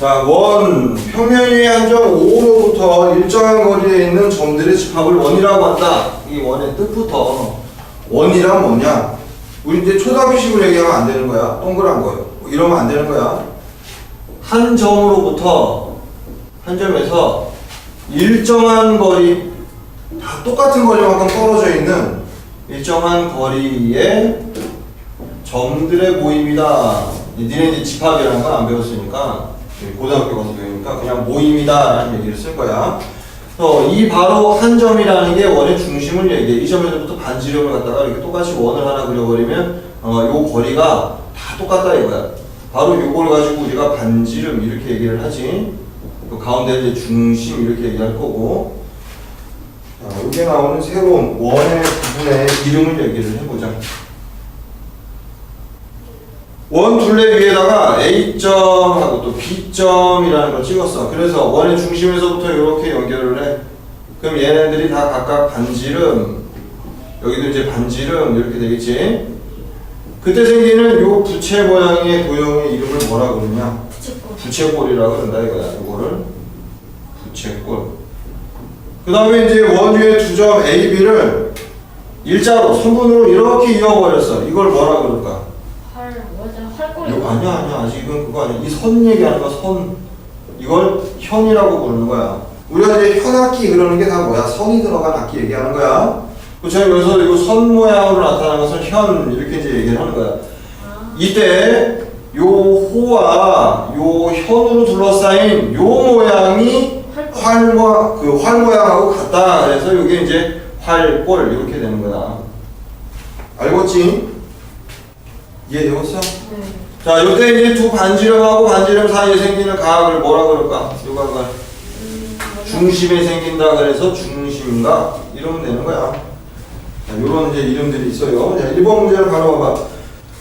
자, 원 평면이 한점 5로부터 일정한 거리에 있는 점들의 집합을 원이라고 한다. 이 원의 뜻부터 원이란 뭐냐? 우리 이제 초등학교식으로 얘기하면 안 되는 거야. 동그란 거요. 뭐 이러면 안 되는 거야. 한 점으로부터 한 점에서 일정한 거리 다 똑같은 거리만큼 떨어져 있는 일정한 거리의 점들의 모임이다. 니네 집합이라는 건 안 배웠으니까 고등학교 가서 배우니까 그냥 모임이다 라는 얘기를 쓸 거야. 그래서 이 바로 한 점이라는 게 원의 중심을 얘기해. 이 점에서부터 반지름을 갖다가 이렇게 똑같이 원을 하나 그려버리면 어, 요 거리가 다 똑같다 이거야. 바로 요걸 가지고 우리가 반지름 이렇게 얘기를 하지. 그 가운데 이제 중심 이렇게 얘기할 거고. 자, 여기에 나오는 새로운 원의 부분의 이름을 얘기를 해보자. 원 둘레 위에다가 A점하고 또 B점이라는 걸 찍었어. 그래서 원의 중심에서부터 이렇게 연결을 해. 그럼 얘네들이 다 각각 반지름, 여기도 이제 반지름 이렇게 되겠지. 그때 생기는 요 부채 모양의 도형의 이름을 뭐라 그러냐? 부채꼴. 부채꼴이라고 그런다 이거야. 이거를 부채꼴. 그 다음에 이제 원 위에 두 점 A, B를 일자로 선분으로 이렇게 이어버렸어. 이걸 뭐라 그럴까? 아니야 아니야. 아직은 그거 아니야. 이 선 얘기하는 거야 선. 이걸 현이라고 부르는 거야. 우리가 이제 현악기 그러는 게 다 뭐야? 선이 들어간 악기 얘기하는 거야. 그렇죠 여기서 이거 선 모양으로 나타나는 것을 현 이렇게 이제 얘기를 하는 거야. 아, 이때 요 호와 요 현으로 둘러싸인 요 모양이. 활모 그활 모양하고 같다. 그래서 이게 이제 활골 이렇게 되는 거야. 알겠지? 이해되었어? 네. 자, 이때 이제 두 반지름하고 반지름 사이에 생기는 가학을 뭐라 그럴까? 이 맞아. 중심에 생긴다 그래서 중심각 이러면 되는 거야. 자, 요런 이제 이름들이 있어요. 자, 1번 문제를 바로 봐봐.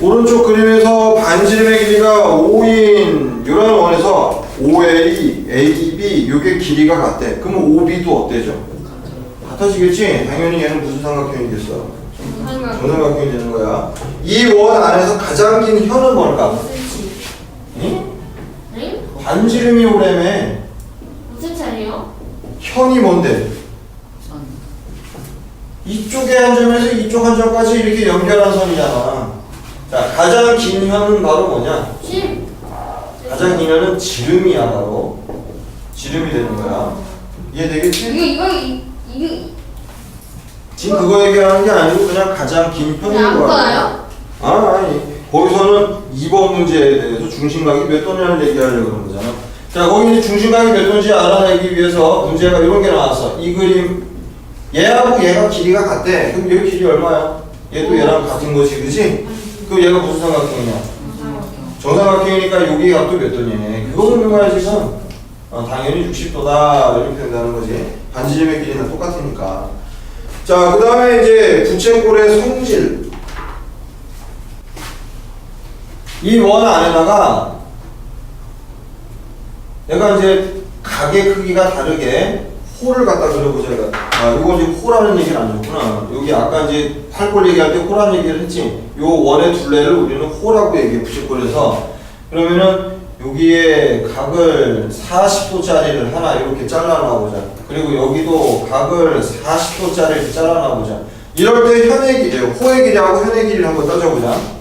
오른쪽 그림에서 반지름의 길이가 5인 요라는 원에서 OA, AB 요게 길이가 같대. 그러면 OB도 어때죠? 같아지겠지? 당연히 얘는 무슨 삼각형이겠어? 상관. 정삼각형이 되는 거야. 이 원 안에서 가장 긴 현은 뭘까? 센치. 응? 응? 반지름이 오래매 무슨 차이요? 현이 뭔데? 이쪽에 한 점에서 이쪽 한 점까지 이렇게 연결한 선이잖아. 자, 가장 긴 현은 바로 뭐냐? 10. 가장 긴 현은 지름이야, 바로. 지름이 되는 거야. 이해되겠지? 이거 이거 이- 이거 지금 그거 얘기하는 게 아니고 그냥 가장 긴 현인 그냥 거야. 아무거나요? 아, 아니. 거기서는 2번 문제에 대해서 중심각이 몇 도냐를 얘기하려고 그런 거잖아. 자, 거기 이제 중심각이 몇 도인지 알아내기 위해서 문제가 이런 게 나왔어. 이 그림, 얘하고 얘가 길이가 같대. 그럼 얘 길이 얼마야? 얘도 얘랑 같은 거지, 그지? 그럼 얘가 무슨 삼각형이냐? 정삼각형이니까 여기 각도 몇 도니? 그거 묻는 거야, 지금. 어, 당연히 60도다. 이렇게 된다는 거지. 반지름의 길이는 똑같으니까. 자, 그 다음에 이제 부채꼴의 성질. 이 원 안에다가 내가 이제 각의 크기가 다르게 호를 갖다 그려보자. 아, 이거 지금 호라는 얘기를 안 줬구나. 여기 아까 이제 활골 얘기할 때 호라는 얘기를 했지. 요 원의 둘레를 우리는 호라고 얘기해, 부채꼴에서. 그러면은 여기에 각을 40도짜리를 하나 이렇게 잘라놔보자. 그리고 여기도 각을 40도짜리를 잘라놔보자. 이럴 때 현의 길이, 호의 길이하고 현의 길이를 한번 따져보자.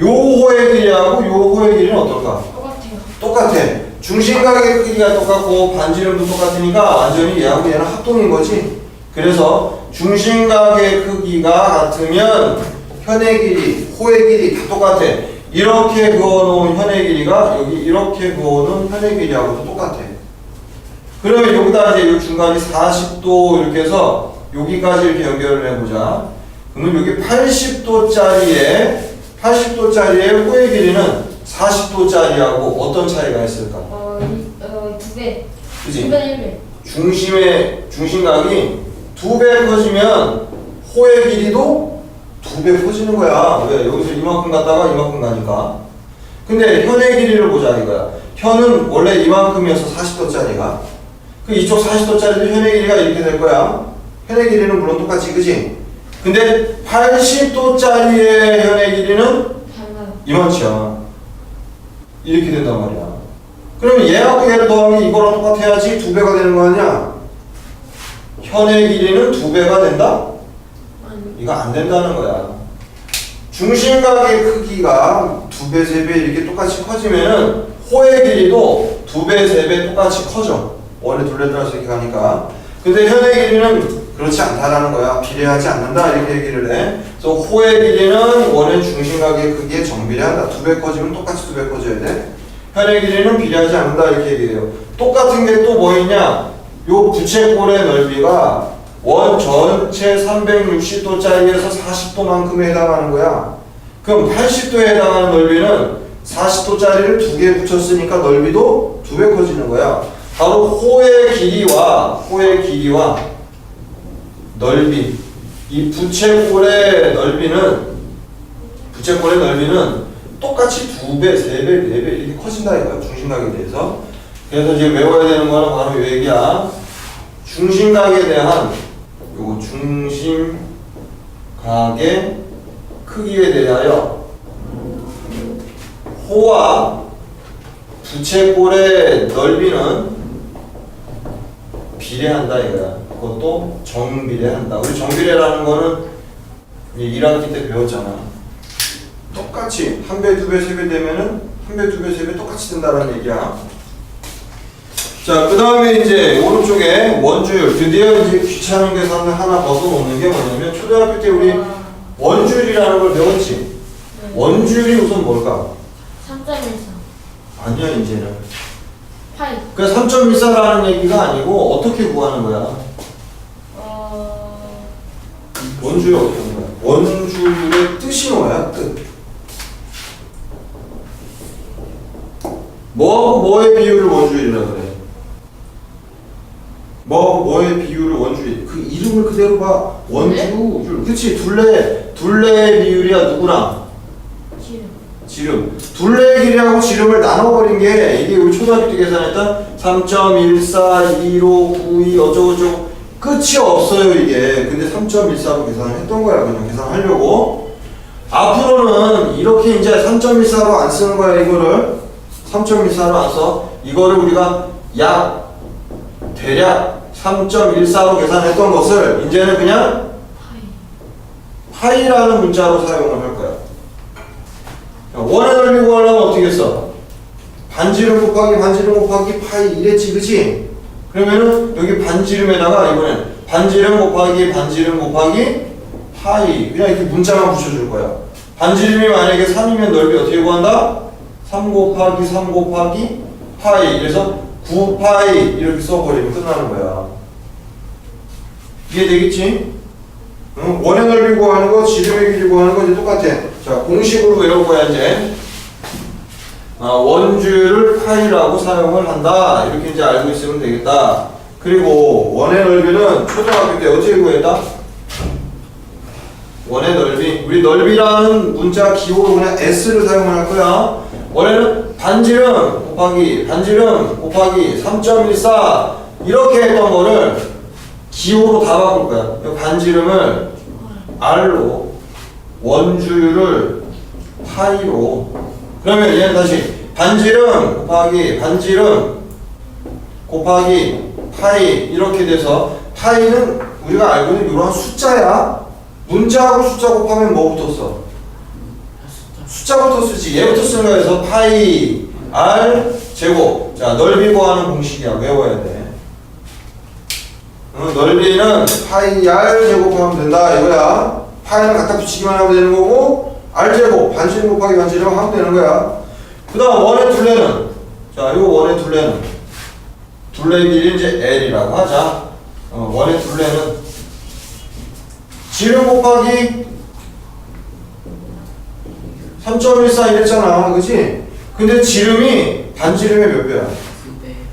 요 호의 길이하고 요 호의 길이는 어떨까? 똑같아요. 똑같아. 중심각의 크기가 똑같고 반지름도 똑같으니까 완전히 얘하고 얘는 합동인 거지. 그래서 중심각의 크기가 같으면 현의 길이, 호의 길이 다 똑같아. 이렇게 그어놓은 현의 길이가 여기 이렇게 그어놓은 현의 길이하고도 똑같아. 그러면 여기다 이제 이 중간이 40도 이렇게 해서 여기까지 이렇게 연결을 해보자. 그러면 여기 80도짜리에 80도짜리의 호의 길이는 40도짜리하고 어떤 차이가 있을까? 어, 이- 어, 두 배. 그지? 두 배, 일 배. 중심의 중심각이 두배 커지면 호의 길이도 두배 커지는 거야. 왜? 여기서 이만큼 갔다가 이만큼 가니까. 근데 현의 길이를 보자 이거야. 현은 원래 이만큼이어서 40도짜리가. 그 이쪽 40도짜리도 현의 길이가 이렇게 될 거야. 현의 길이는 물론 똑같지, 그지? 근데 80도짜리의 현의 길이는 달라요. 이만치야. 이렇게 된단 말이야. 그러면 얘하고 얘를 더하면 이거랑 똑같아야지 두 배가 되는 거 아니야? 현의 길이는 두 배가 된다? 아니 이거 안 된다는 거야. 중심각의 크기가 두 배, 세 배 이렇게 똑같이 커지면은 호의 길이도 두 배, 세 배 똑같이 커져. 원래 둘레 따라서 이렇게 가니까. 근데 현의 길이는 그렇지 않다라는 거야. 비례하지 않는다 이렇게 얘기를 해. 그래서 호의 길이는 원의 중심각의 크기에 정비례한다. 두 배 커지면 똑같이 두 배 커져야 돼. 현의 길이는 비례하지 않는다 이렇게 얘기해요. 똑같은 게 또 뭐 있냐? 요 부채꼴의 넓이가 원 전체 360도짜리에서 40도만큼에 해당하는 거야. 그럼 80도에 해당하는 넓이는 40도짜리를 두 개 붙였으니까 넓이도 두 배 커지는 거야. 바로 호의 길이와 호의 길이와 넓이 이 부채꼴의 넓이는 부채꼴의 넓이는 똑같이 두 배, 세 배, 네 배 이렇게 커진다 이거야 중심각에 대해서. 그래서 이제 외워야 되는 거는 바로 이 얘기야. 중심각에 대한 요거 중심각의 크기에 대하여 호와 부채꼴의 넓이는 비례한다 이거야. 그것도 정비례한다. 우리 정비례라는 거는 이제 1학기 때 배웠잖아. 똑같이 한 배, 두 배, 세 배 되면은 한 배, 두 배, 세 배 똑같이 된다는 얘기야. 자, 그 다음에 이제 오른쪽에 원주율. 드디어 이제 귀찮은 계산을 하나 벗어놓는 게 뭐냐면 초등학교 때 우리 와, 원주율이라는 걸 배웠지. 네. 원주율이 우선 뭘까? 3.14 아니야, 이제는. 파이 그 3.14라는 얘기가 아니고 어떻게 구하는 거야? 어... 어떻게 하는 거야? 원주율의 뜻이 뭐야? 뜻. 뭐하고 뭐의 비율을 원주율이라 그래? 뭐하고 뭐의 비율을 원주율? 그 이름을 그대로 봐. 원주율. 그치? 둘레. 둘레의 비율이야 누구랑? 지름. 둘레의 길이하고 지름을 나눠버린 게 이게 우리 초등학교 때 계산했던 3.14, 15, 92 어쩌고저쩌고 끝이 없어요 이게. 근데 3.14로 계산을 했던 거야 그냥 계산하려고. 앞으로는 이렇게 이제 3.14로 안 쓰는 거야 이거를. 3.14로 안 써. 이거를 우리가 약 대략 3.14로 계산했던 것을 이제는 그냥 파이 파이라는 문자로 사용을 할 거야. 자, 원의 넓이 구하려면 어떻게 써? 반지름 곱하기 반지름 곱하기 파이 이랬지 그치? 그러면은 여기 반지름에다가 이번엔 반지름 곱하기 반지름 곱하기 파이 그냥 이렇게 문자만 붙여줄 거야. 반지름이 만약에 3이면 넓이 어떻게 구한다? 3 곱하기 3 곱하기 파이 그래서 9파이 이렇게 써버리면 끝나는 거야. 이해되겠지? 응? 원의 넓이 구하는 거, 지름의 길이 구하는 거 이제 똑같아. 자, 공식으로 외워봐야 이제. 아, 원주율을 파이라고 사용을 한다. 이렇게 이제 알고 있으면 되겠다. 그리고 원의 넓이는 초등학교 때 어떻게 구했다? 원의 넓이. 우리 넓이라는 문자 기호로 그냥 S를 사용할 거야. 원래는 반지름 곱하기 반지름 곱하기 3.14 이렇게 했던 거를 기호로 다 바꿀 거야. 이 반지름을 R로 원주율을 파이로 그러면 얘는 다시 반지름 곱하기 반지름 곱하기 파이 이렇게 돼서 파이는 우리가 알고 있는 이런 숫자야. 문자하고 숫자 곱하면 뭐부터 써? 숫자부터 쓰지. 얘부터 쓰는 거에서 파이 R 제곱. 자 넓이 구하는 공식이야. 외워야 돼. 어, 넓이는 파이 R 제곱하면 된다 이거야. 파이는 갖다 붙이기만 하면 되는 거고 R 제곱 반지름 곱하기 반지름 하면 되는 거야. 그 다음 원의 둘레는 자 이거 원의 둘레는 둘레 길이 이제 L이라고 하자. 어, 원의 둘레는 지름 곱하기 3.14 이랬잖아, 그치? 근데 지름이 반지름의 몇 배야?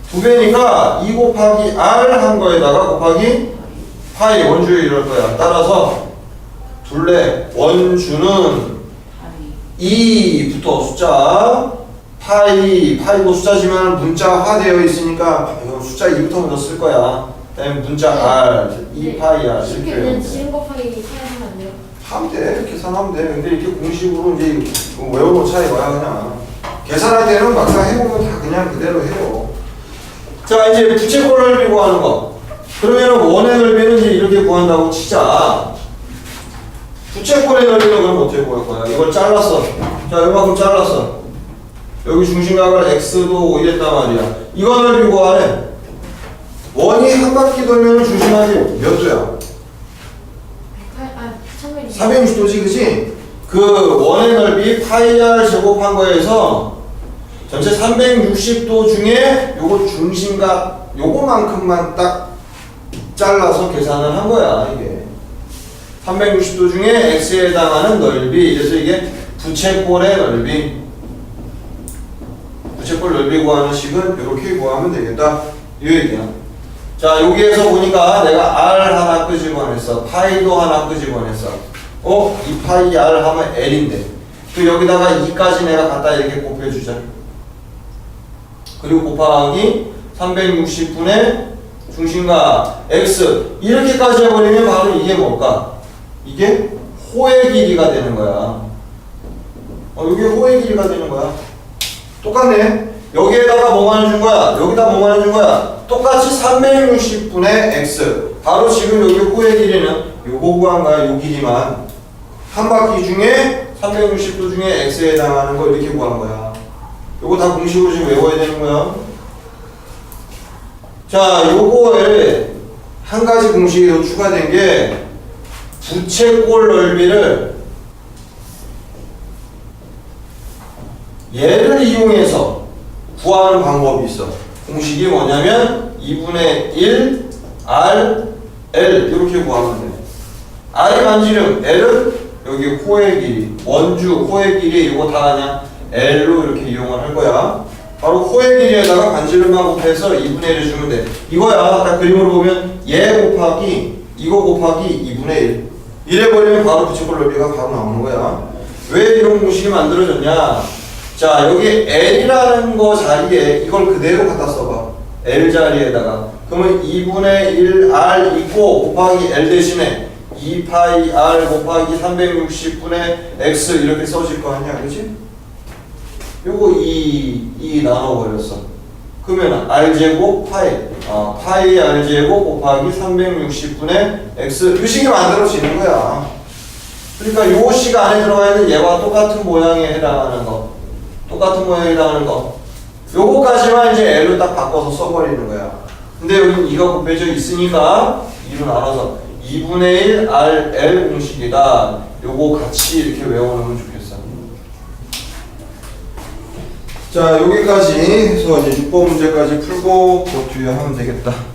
두 배니까 2 곱하기 R 한 거에다가 곱하기 파이 원주율 이럴 거야. 따라서 둘레 원주는 2부터 숫자 파이 파이고 숫자지만 문자화되어 있으니까 이거 숫자 2부터 먼저 쓸 거야. 그다음에 문자 R 2 파이 R 쉽게 이렇게 그냥 지름 곱하기 파이 하면 안 돼요? 하면 돼. 계산하면 돼. 근데 이렇게 공식으로 이제 외워놓자 이거야 그냥. 계산할 때는 막상 해보면 다 그냥 그대로 해요. 자, 이제 부채꼴 넓이 구하는 거. 그러면 원의 넓이는 이제 이렇게 구한다고 치자. 부채꼴의 넓이는 그럼 어떻게 구할 거야? 이걸 잘랐어. 자, 이만큼 잘랐어. 여기 중심각을 x도 이랬단 말이야. 이거 넓이 구하래. 원이 한 바퀴 돌면 중심각이 몇 도야? 108, 아, 360. 460도지, 그지? 그 원의 넓이 파이 r 제곱한 거에서 전체 360도 중에 요거 중심각 요거만큼만 딱 잘라서 계산을 한 거야, 이게. 360도 중에 x에 해당하는 넓이. 그래서 이게 부채꼴의 넓이. 부채꼴 넓이 구하는 식은 이렇게 구하면 되겠다. 이 얘기야. 자, 여기에서 보니까 내가 r 하나 끄집어냈어. 파이도 하나 끄집어냈어. 어? 이 파이 r 하면 l인데. 그 여기다가 2까지 내가 갖다 이렇게 곱해주자. 그리고 곱하기 360분의 중심과 x 이렇게까지 해버리면 바로 이게 뭘까? 이게 호의 길이가 되는 거야. 어, 이게 호의 길이가 되는 거야. 똑같네. 여기에다가 뭐만 해준 거야? 여기다 뭐만 해준 거야? 똑같이 360분의 x. 바로 지금 여기 호의 길이는 요거 구한 거야. 요 길이만. 한 바퀴 중에 360도 중에 x에 해당하는 거 이렇게 구한 거야. 요거 다 공식으로 지금 외워야 되는 거야. 자, 요거에 한 가지 공식이 더 추가된 게 부채꼴 넓이를 얘를 이용해서 구하는 방법이 있어. 공식이 뭐냐면 2분의 1 R L 이렇게 구하면 돼. R이 반지름, L은 여기 호의 길이, 원주 호의 길이 이거 다 그냥 L로 이렇게 이용을 할 거야. 바로 호의 길이에다가 반지름만 곱해서 2분의 1을 주면 돼. 이거야. 딱 그림으로 보면 얘 곱하기 이거 곱하기 2분의 1. 이래 버리면 바로 넓이가 바로 나오는 거야. 왜 이런 공식이 만들어졌냐? 자, 여기 L이라는 거 자리에 이걸 그대로 갖다 써봐. L 자리에다가. 그러면 2분의 1 R 있고 곱하기 L 대신에 2파이 R 곱하기 360분의 X 이렇게 써질 거 아니야, 그렇지? 요거 2, 2 나눠버렸어. 그러면 R 제곱 파이, 어, 파이 R 제곱 곱하기 360분의 X 그 식이 만들어지는 거야. 그러니까 요 식 안에 들어가 있는 얘와 똑같은 모양에 해당하는 거. 똑같은 모양에 해당하는 거. 요거까지만 이제 L로 딱 바꿔서 써버리는 거야. 근데 여기 2가 곱해져 있으니까 2로 나눠서 2분의 1 R L 공식이다. 요거 같이 이렇게 외워놓으면 좋겠어. 자, 여기까지 해서 이제 6번 문제까지 풀고 그 뒤에 하면 되겠다.